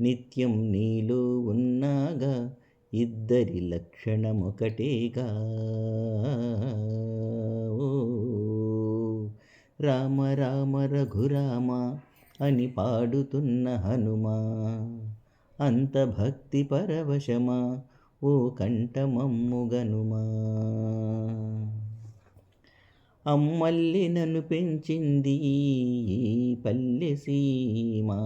నిత్యం నీలో ఉన్నాగా ఇద్దరి లక్షణమొకటేగా. ఓ రామ రామ రఘురామ అని పాడుతున్న హనుమా అంత భక్తి పరవశమా ఓ కంఠమమ్ముగనుమా. అమ్మల్లి నన్ను పెంచింది పల్లె సీమా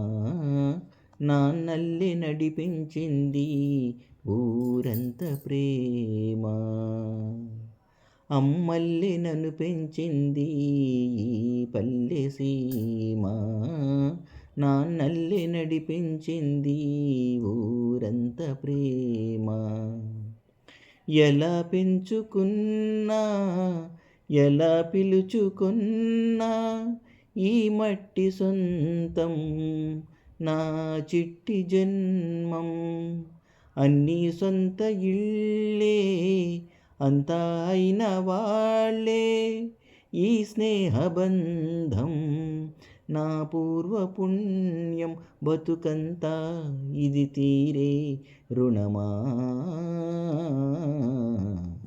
నాన్నల్లి నడిపించింది ఊరంత ప్రేమ. అమ్మల్లి నన్ను పెంచింది ఈ పల్లె సీమ. నాన్నల్లి నడిపించింది ఊరంత ప్రేమ. ఎలా పెంచుకున్నా ఎలా పిలుచుకున్నా ఈ మట్టి సొంతం నా చిట్టి జన్మం అన్నీ సొంత ఇళ్ళే అంతా అయిన వాళ్ళే. ఈ స్నేహబంధం నా పూర్వ పుణ్యం బతుకంతా ఇది తీరే రుణమా?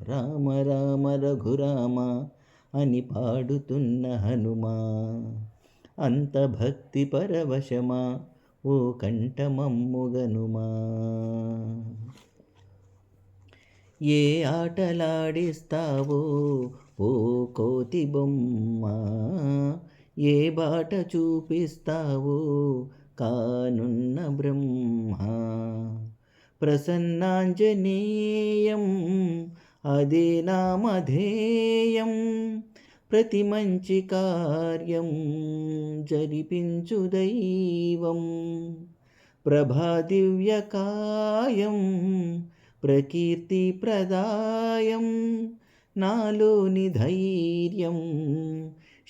రామ రామ రఘురామ అని పాడుతున్న హనుమా అంత భక్తి పరవశమా ఓ కంఠమమ్ముగనుమా. ఏ ఆటలాడిస్తావో ఓ కోతి బొమ్మ. ఏ బాట చూపిస్తావో కానున్న బ్రహ్మ. ప్రసన్నాంజనేయం అదే నామధేయం ప్రతి మంచి కార్యం జరిపించు దైవం. ప్రభాదివ్యకాయం ప్రకీర్తి ప్రదాయం నాలోని ధైర్యం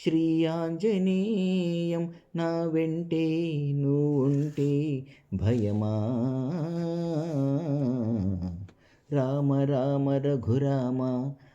శ్రీయాంజనేయం నా వెంటే నువ్వుంటే భయమా. రామ రామ రఘురామ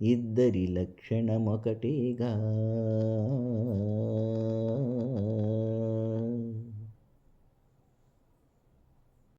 ఇద్దరి లక్షణమొకటేగా.